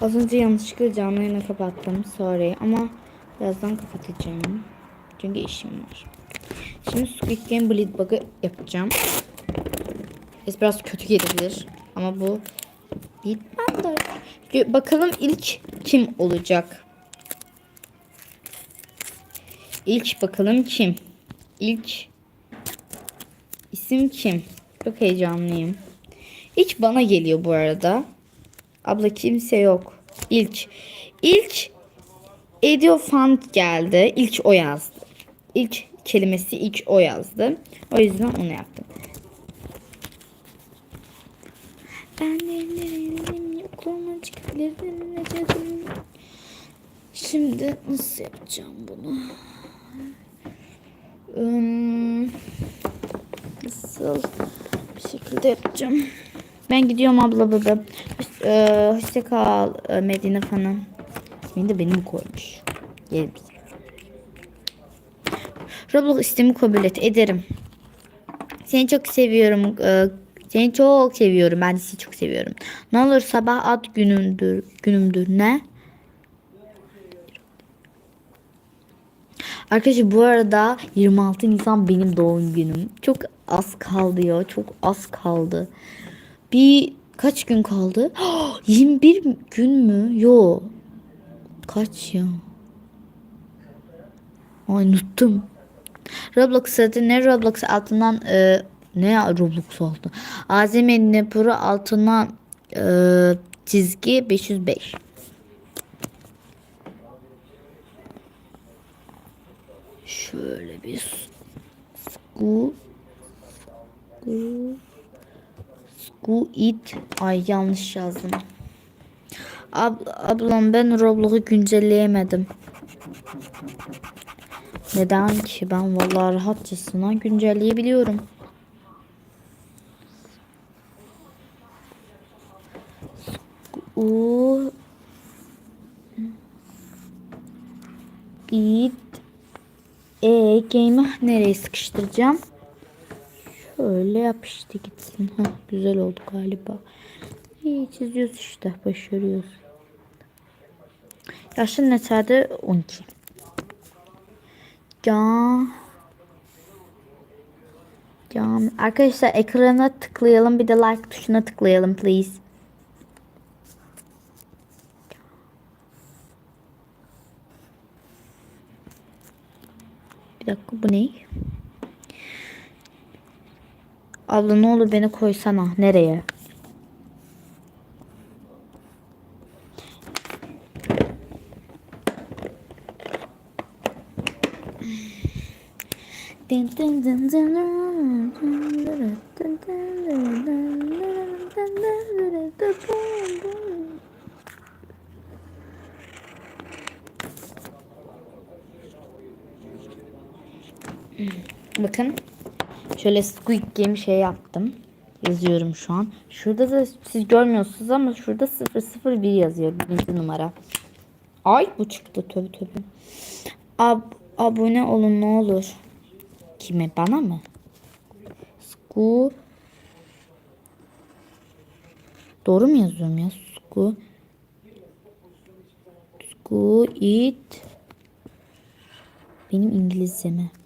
Az önce yanlışlıkla canlı yayını kapattım. Sorry ama birazdan kapatacağım. Çünkü işim var. Şimdi Squid Game Bleed Bug'ı yapacağım. Ses biraz kötü gelebilir. Ama bu bitmez. Bakalım ilk kim olacak? İlk bakalım kim? İlk isim kim? Çok heyecanlıyım. İlk bana geliyor bu arada. Abla kimse yok. İlk. İlk Ediofant geldi. İlk o yazdı. İlk kelimesi ilk o yazdı. O yüzden onu yaptım. Ben de yokluğuna çıkabilirdim. Şimdi nasıl yapacağım bunu? Hmm, nasıl bir şekilde yapacağım? Ben gidiyorum abla baba. Hoş, e, hoşça kal e, Medine falan. İsmini de benim koymuş. Gel bize. Roblox istemi kabul et. Ederim. Seni çok seviyorum. e, seni çok seviyorum. Ben de seni çok seviyorum. Ne olur sabah at günümdür. Günümdür. Ne? Arkadaşlar bu arada 26 Nisan benim doğum günüm. Çok az kaldı ya. Çok az kaldı. Bir kaç gün kaldı? 21 gün mü? Yo. Kaç ya? Ay unuttum. Roblox adı ne Roblox altından e, ne Roblox altı? Azim Pro altından e, çizgi 505. Şöyle bir sku sku it ay yanlış yazdım. Ab ablam ben Roblox'u güncelleyemedim. Neden ki ben vallahi rahatçasına güncelleyebiliyorum. U it e game'i nereye sıkıştıracağım? Şöyle yapıştı gitsin. Heh, güzel oldu galiba. İyi çiziyoruz işte. Başarıyoruz. Yaşın neçədir? 12. Can. Can. Arkadaşlar ekrana tıklayalım. Bir de like tuşuna tıklayalım please. Bir dakika bu ne? Abla ne olur beni koysana. Nereye? Bakın. Şöyle Squid Game şey yaptım. Yazıyorum şu an. Şurada da siz görmüyorsunuz ama şurada 001 yazıyor. Birinci numara. Ay bu çıktı tabi tabi. Ab abone olun ne olur. Kime bana mı? Sku Doğru mu yazıyorum ya? Sku Sku it Benim İngilizceme.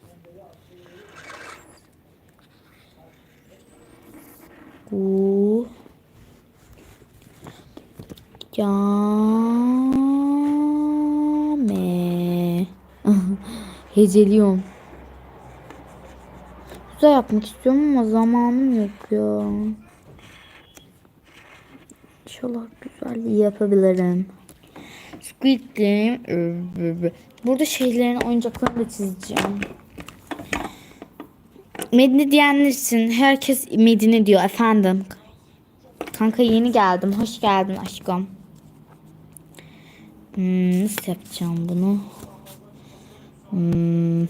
Sku Came Heceliyorum. Güzel yapmak istiyorum ama zamanım yok ya. İnşallah güzel yapabilirim. Squid Game. Burada şeylerin oyuncaklarını da çizeceğim. Medine diyenler için herkes Medine diyor efendim. Kanka yeni geldim. Hoş geldin aşkım. Hmm, nasıl yapacağım bunu? Hmm.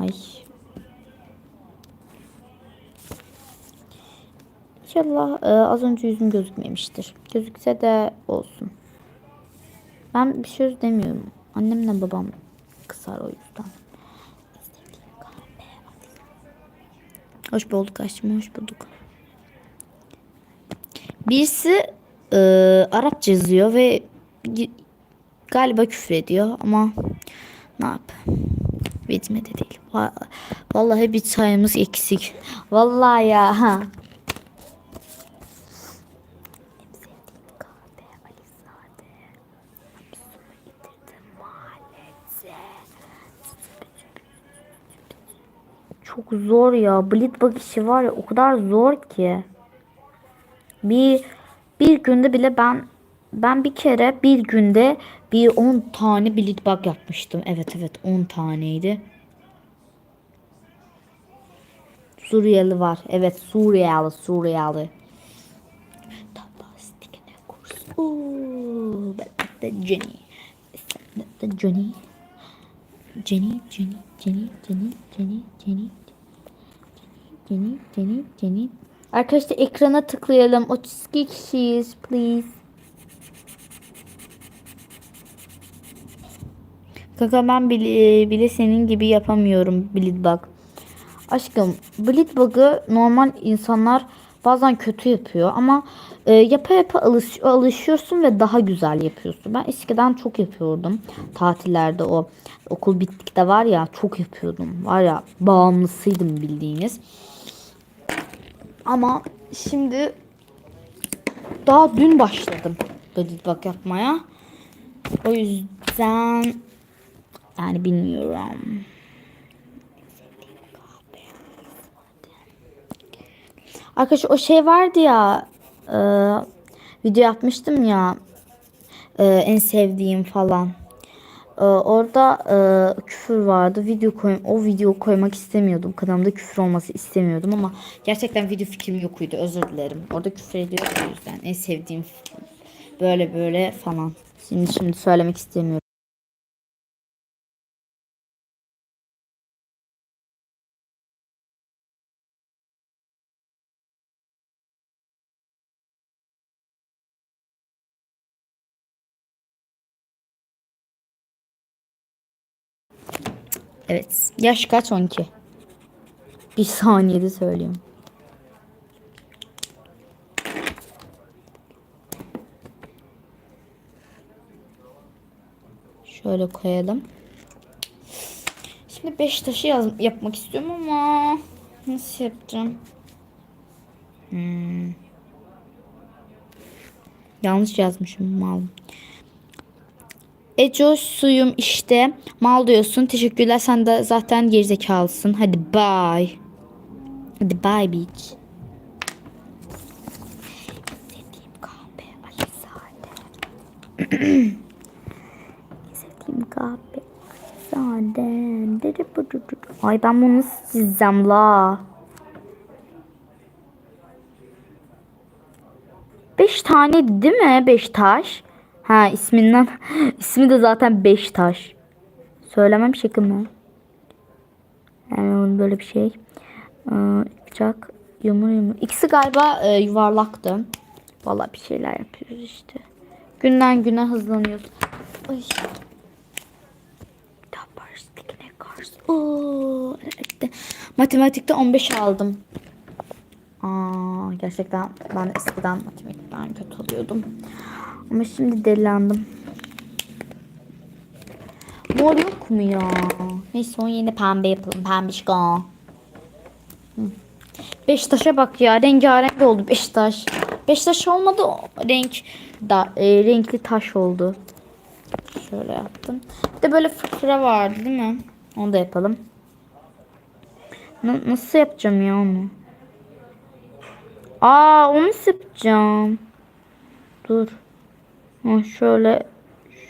Ay. İnşallah e, az önce yüzüm gözükmemiştir. Gözükse de olsun. Ben bir söz demiyorum. Annemle babam kısar o yüzden. Hoş bulduk aşkım, hoş bulduk. Birisi e, Arapça yazıyor ve galiba küfür ediyor ama ne yap? Bitme de değil. Va- Vallahi bir sayımız eksik. Vallahi ya. Ha. Çok zor ya. Blitbug işi var ya o kadar zor ki. Bir bir günde bile ben ben bir kere bir günde bir 10 tane Blitbug yapmıştım. Evet evet 10 taneydi. Suriyeli var. Evet Suriyeli Suriyeli. Jenny. Jenny. Jenny, Jenny, Jenny, Jenny, Jenny, Jenny. Jenny, Jenny, Jenny. Arkadaşlar ekrana tıklayalım. 32 kişiyiz please. Kaka ben bile, bile senin gibi yapamıyorum Blitbug. Aşkım Blitbug'ı normal insanlar bazen kötü yapıyor ama e, yapa yapa alış, alışıyorsun ve daha güzel yapıyorsun. Ben eskiden çok yapıyordum. Tatillerde o okul bittikte var ya çok yapıyordum. Var ya bağımlısıydım bildiğiniz. Ama şimdi daha dün başladım Blitbug yapmaya. O yüzden yani bilmiyorum. Arkadaşlar o şey vardı ya e, video yapmıştım ya e, en sevdiğim falan. E, orada e, küfür vardı. Video koy o video koymak istemiyordum. Kanalımda küfür olması istemiyordum ama gerçekten video fikrim yokuydu. Özür dilerim. Orada küfür ediyorum o yüzden. En sevdiğim böyle böyle falan. Şimdi şimdi söylemek istemiyorum. Evet. Yaş kaç? 12. Bir saniyede söyleyeyim. Şöyle koyalım. Şimdi beş taşı yaz yapmak istiyorum ama nasıl yapacağım? Hmm. Yanlış yazmışım mal. Eco suyum işte. Mal diyorsun. Teşekkürler. Sen de zaten gerizekalısın. Hadi bye. Hadi bye beach. Sevdiğim kahve Alizade. Sevdiğim kahve Alizade. Ay ben bunu nasıl çizeceğim la? Beş tane değil mi? Beş taş. Ha isminden ismi de zaten beş taş. Söylemem şaka mı? Yani onun böyle bir şey. Ee, bıçak yumur yumur. İkisi galiba e, yuvarlaktı. Vallahi bir şeyler yapıyoruz işte. Günden güne hızlanıyoruz. Ay. Oo, evet. Matematikte 15 aldım. Aa, gerçekten ben eskiden matematikten kötü oluyordum. Ama şimdi delilendim. Mor yok mu ya? Neyse onu yine pembe yapalım. Pembişko. Beşiktaş'a bak ya. Rengarenk oldu Beşiktaş. Beşiktaş olmadı. Renk da e, renkli taş oldu. Şöyle yaptım. Bir de böyle fıkra vardı değil mi? Onu da yapalım. N nasıl yapacağım ya onu? Aa onu nasıl yapacağım? Dur. Şöyle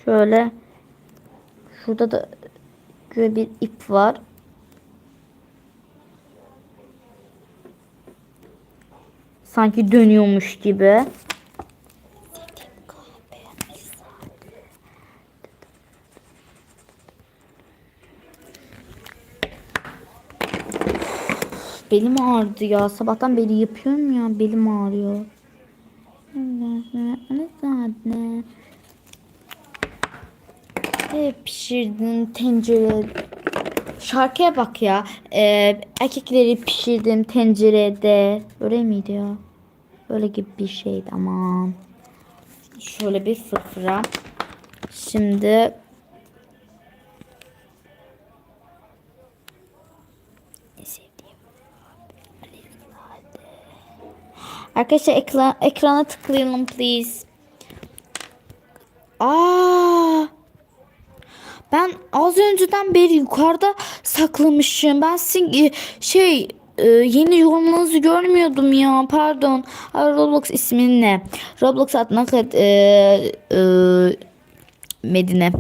şöyle şurada da böyle bir ip var. Sanki dönüyormuş gibi. Belim ağrıdı ya. Sabahtan beri yapıyorum ya. Belim ağrıyor. Ne e, pişirdin tencere. Şarkıya bak ya. Ee, erkekleri pişirdim tencerede. Öyle miydi ya? Öyle gibi bir şeydi aman. Şöyle bir fırfıra. Şimdi Arkadaşlar ekran, ekrana tıklayalım please. Aa! Ben az önceden beri yukarıda saklamışım. Ben sizin e, şey e, yeni yorumlarınızı görmüyordum ya. Pardon. Roblox ismin ne? Roblox adına e, e, Medine.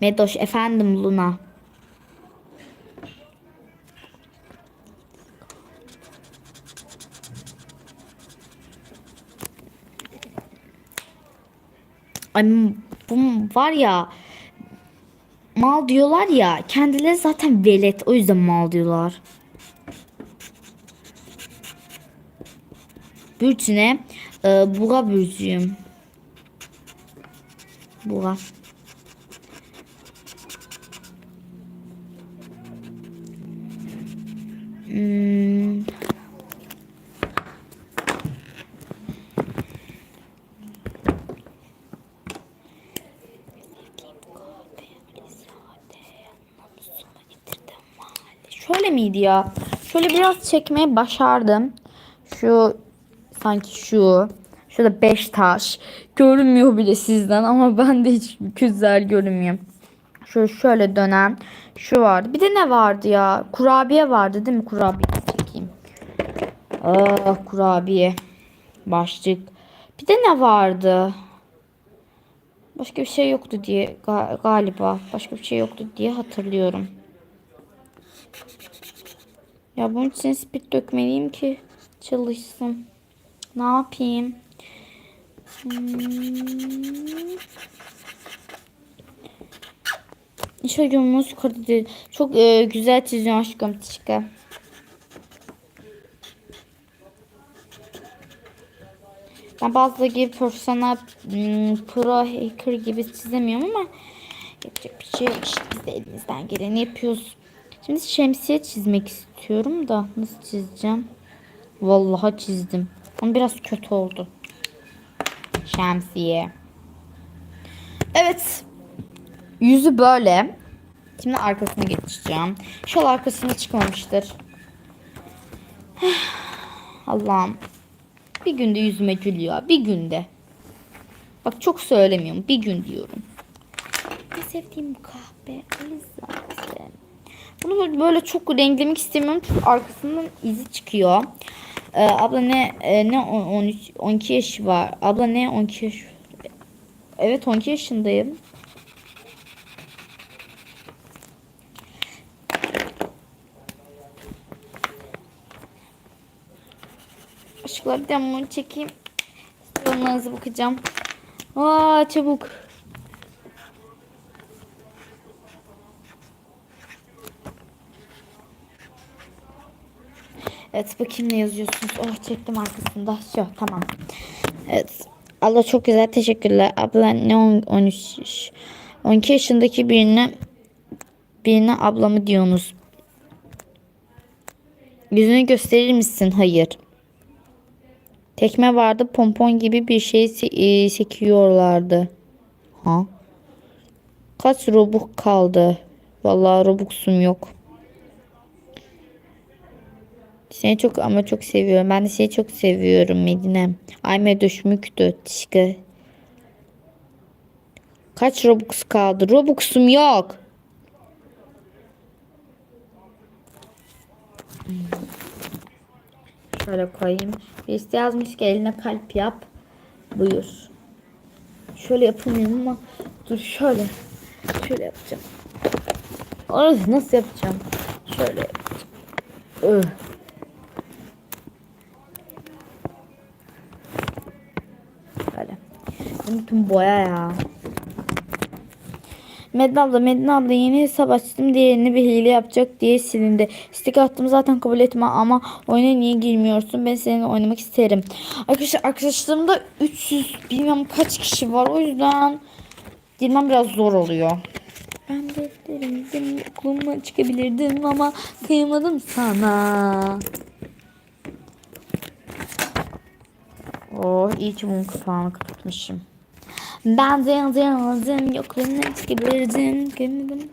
Medoş efendim Luna. Ay bu var ya mal diyorlar ya kendileri zaten velet o yüzden mal diyorlar. Bürçüne e, buğa bürcüyüm. Buğa. Hmm. Şöyle miydi ya? Şöyle biraz çekmeyi başardım. Şu sanki şu. Şurada 5 taş. Görünmüyor bile sizden ama ben de hiç güzel görünmüyor. Şöyle şöyle dönen şu vardı. Bir de ne vardı ya? Kurabiye vardı değil mi? Kurabiye çekeyim. Ah kurabiye. Başlık. Bir de ne vardı? Başka bir şey yoktu diye ga- galiba. Başka bir şey yoktu diye hatırlıyorum. Ya bunun için spit dökmeliyim ki çalışsın. Ne yapayım? Hmm. Şöyle yolumuz yukarıda. Çok e, güzel çiziyorsun aşkım. Teşekkür. Ben bazı gibi profesyonel hmm, pro hacker gibi çizemiyorum ama yapacak bir şey yok. İşte biz de elimizden geleni yapıyoruz. Şimdi şemsiye çizmek istiyorum da nasıl çizeceğim? Vallahi çizdim. Ama biraz kötü oldu. Şemsiye. Evet. Yüzü böyle. Şimdi arkasına geçeceğim. Şol arkasına çıkmamıştır. Allah'ım. Bir günde yüzüme gülüyor. Bir günde. Bak çok söylemiyorum. Bir gün diyorum. Ne sevdiğim kahve. zaten. Bunu böyle- çok renklemek istemiyorum. Çünkü arkasından izi çıkıyor. Ee, abla ne e, ne on- 13 12 yaşı var. Abla ne 12 yaş. Evet 12 yaşındayım. Işıkları demonu çekeyim. Yorumlarınızı bakacağım. Aa çabuk. Evet bakayım ne yazıyorsunuz. Oh çektim arkasında. Şu tamam. Evet. Allah çok güzel teşekkürler. Abla ne on- 13 yaş- 12 yaşındaki birine birine ablamı diyorsunuz. Yüzünü gösterir misin? Hayır. Tekme vardı pompon gibi bir şey se- e, sekiyorlardı. Ha? Kaç robux kaldı? Vallahi robuxum yok. Seni çok ama çok seviyorum. Ben de seni çok seviyorum Medinem. Ay Medoş müktü. Teşekkür. Kaç robux kaldı? Robuxum yok. Şöyle koyayım. Birisi yazmış ki eline kalp yap. Buyur. Şöyle yapamıyorum ama dur şöyle. Şöyle yapacağım. Ay, nasıl yapacağım? Şöyle yapacağım. Öh. Bütün boya ya. Medine abla, Medine abla yeni hesap açtım diğerini bir hile yapacak diye silindi. Stik attım zaten kabul etme ama oyuna niye girmiyorsun? Ben seninle oynamak isterim. Arkadaşlar arkadaşlarımda 300 bilmem kaç kişi var o yüzden girmem biraz zor oluyor. Ben de derim okuluma çıkabilirdim ama kıyamadım sana. Oh iyi ki bunun kapağını kapatmışım. Ben de yazdım yokluğuna çıkabilirdim. Gönlüm.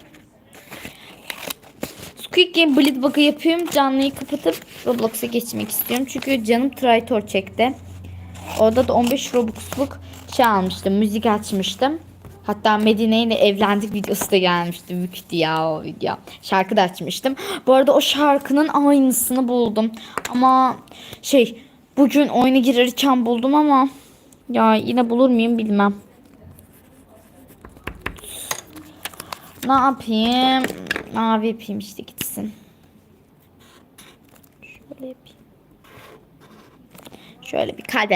Squid Game Blitzbug'ı yapıyorum. Canlıyı kapatıp Roblox'a geçmek istiyorum. Çünkü canım Tritor çekti. Orada da 15 Robux'luk şey almıştım. Müzik açmıştım. Hatta Medine ile evlendik videosu da gelmişti. Mükti ya o video. Şarkı da açmıştım. Bu arada o şarkının aynısını buldum. Ama şey bugün oyuna girerken buldum ama ya yine bulur muyum bilmem. Ne yapayım? Mavi yapayım işte gitsin. Şöyle yapayım. Şöyle bir kalbe.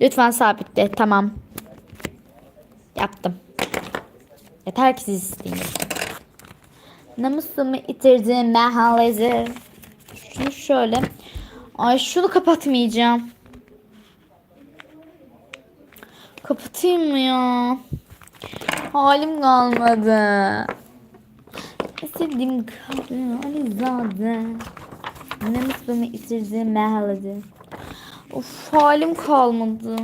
Lütfen sabitle. Tamam. Yaptım. Yeter ki siz isteyin. Namusumu itirdim ben halledir. Şunu şöyle. Ay şunu kapatmayacağım. Kapatayım mı ya? Halim kalmadı. Sevdiğim kadın Alizade. Namusumu itirdim ben halledir. Of halim kalmadı.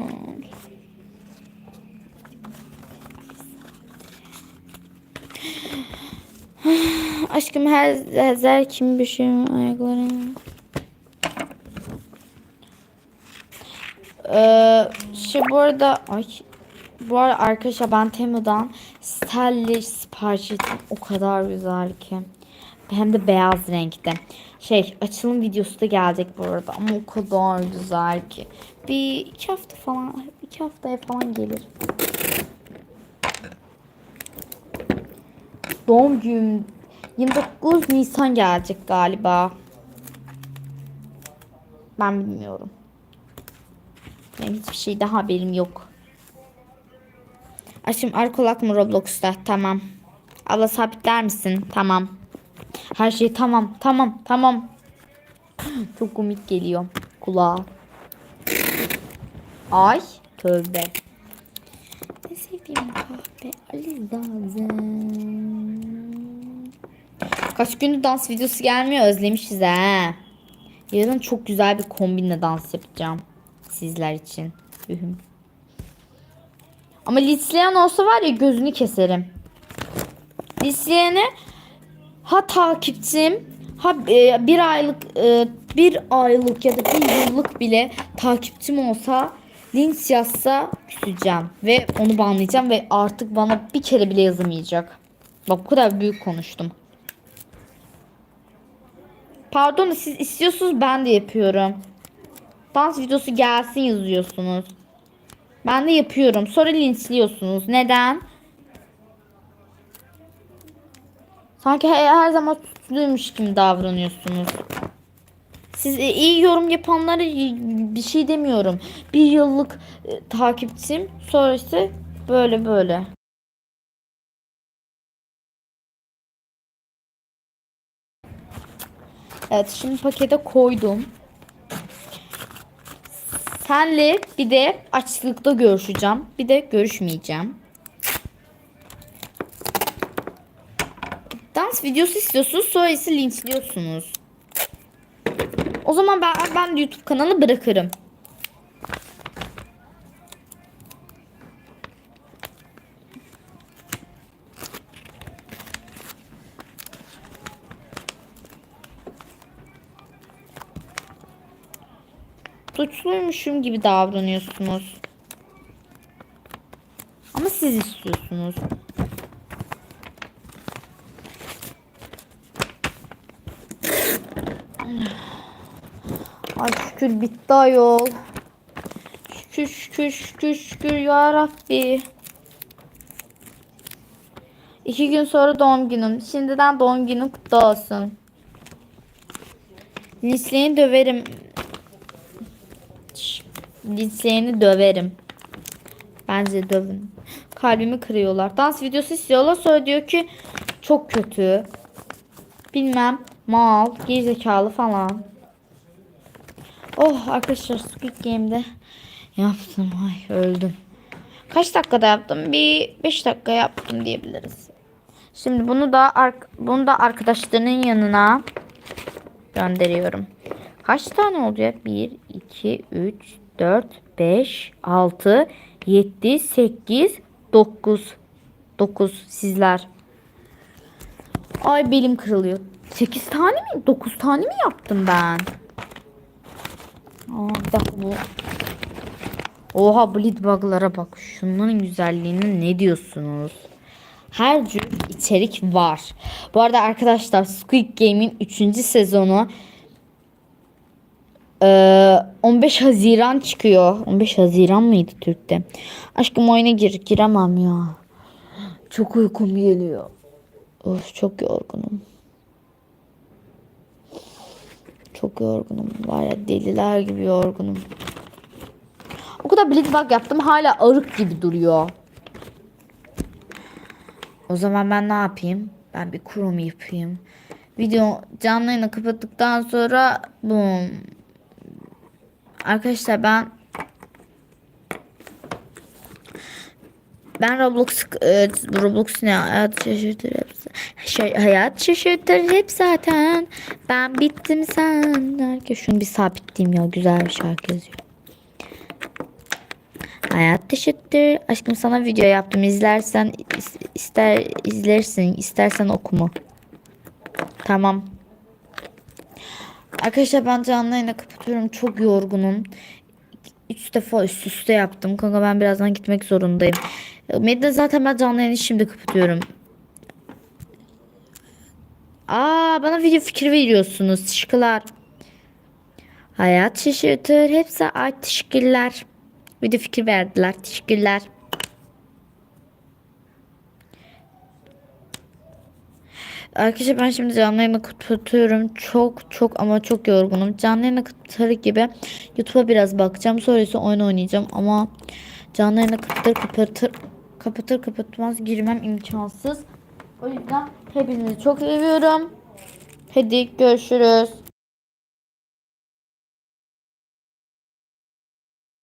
Aşkım her her kim bir şey ayaklarım. Ee, şey bu arada ay bu arada arkadaşlar ben Temu'dan Stelli sipariş ettim. O kadar güzel ki. Hem de beyaz renkte. Şey açılım videosu da gelecek bu arada ama o kadar güzel ki. Bir iki hafta falan iki haftaya falan gelir. Doğum günüm 29 Nisan gelecek galiba. Ben bilmiyorum. Benim hiçbir şeyde haberim yok. Aşkım Arkolak mı Roblox'ta? Tamam. Abla sabitler misin? Tamam. Her şey tamam. Tamam. Tamam. Çok komik geliyor kulağa. Ay. Tövbe. Ne sevdiğim kahve. Alizade. Kaç gündür dans videosu gelmiyor. Özlemişiz ha. Yarın çok güzel bir kombinle dans yapacağım. Sizler için. Ühüm. Ama Litzleyen olsa var ya gözünü keserim. Litzleyen'e ha takipçim ha e, bir aylık e, bir aylık ya da bir yıllık bile takipçim olsa linç yazsa küseceğim ve onu banlayacağım ve artık bana bir kere bile yazamayacak. Bak bu kadar büyük konuştum. Pardon siz istiyorsunuz ben de yapıyorum. Dans videosu gelsin yazıyorsunuz. Ben de yapıyorum. Sonra linçliyorsunuz. Neden? Sanki her, zaman tutluymuş gibi davranıyorsunuz. Siz e, iyi yorum yapanlara bir şey demiyorum. Bir yıllık e, takipçim. Sonra ise böyle böyle. Evet şimdi pakete koydum. Senle bir de açlıkta görüşeceğim. Bir de görüşmeyeceğim. Dans videosu istiyorsunuz sonra ise linçliyorsunuz. O zaman ben, ben YouTube kanalı bırakırım. Suçluymuşum gibi davranıyorsunuz. Ama siz istiyorsunuz. Ay şükür bitti ayol. Şükür şükür şükür şükür ya Rabbi. İki gün sonra doğum günüm. Şimdiden doğum günüm kutlu olsun. Lisleyi döverim. Lisleğini döverim. Bence dövün. Kalbimi kırıyorlar. Dans videosu istiyorlar. Sonra diyor ki çok kötü. Bilmem mal, gerizekalı falan. Oh arkadaşlar Squid Game'de yaptım. Ay öldüm. Kaç dakikada yaptım? Bir 5 dakika yaptım diyebiliriz. Şimdi bunu da bunu da arkadaşlarının yanına gönderiyorum. Kaç tane oldu ya? 1, 2, 3, 4, 5, 6, 7, 8, 9. 9 sizler. Ay belim kırılıyor. 8 tane mi? 9 tane mi yaptım ben? Aa, bir dakika bu. Oha Bleedbug'lara bak. Şunların güzelliğine ne diyorsunuz? Her tür içerik var. Bu arada arkadaşlar Squid Game'in 3. sezonu ee, 15 Haziran çıkıyor. 15 Haziran mıydı Türk'te? Aşkım oyuna gir. Giremem ya. Çok uykum geliyor. Of çok yorgunum. Çok yorgunum. Var ya deliler gibi yorgunum. O kadar Blitzbug yaptım hala arık gibi duruyor. O zaman ben ne yapayım? Ben bir Chrome yapayım. Video canlı yayını kapattıktan sonra boom. Arkadaşlar ben ben Roblox e, Roblox ne hayat şaşırtır hep şey, hayat şaşırtır hep zaten ben bittim sen herkes şunu bir sabitleyeyim ya güzel bir şarkı yazıyor. Hayat teşekkür. Aşkım sana video yaptım. İzlersen is- ister izlersin. istersen okuma. Tamam. Arkadaşlar ben canlı yayını kapatıyorum. Çok yorgunum. Üç defa üst üste yaptım. Kanka ben birazdan gitmek zorundayım. Medya zaten ben canlı yayını şimdi kapatıyorum. Aa bana video fikri veriyorsunuz. Teşekkürler. Hayat şaşırtır. Hepsi ay teşekkürler. Video fikir verdiler. Teşekkürler. Arkadaşlar ben şimdi canlı yayını kapatıyorum. Çok çok ama çok yorgunum. Canlı yayını kapatır gibi YouTube'a biraz bakacağım. Sonra oyun oynayacağım ama canlı yayını kapatır kapatır kapatır kapatmaz girmem imkansız. O yüzden hepinizi çok seviyorum. Hadi görüşürüz.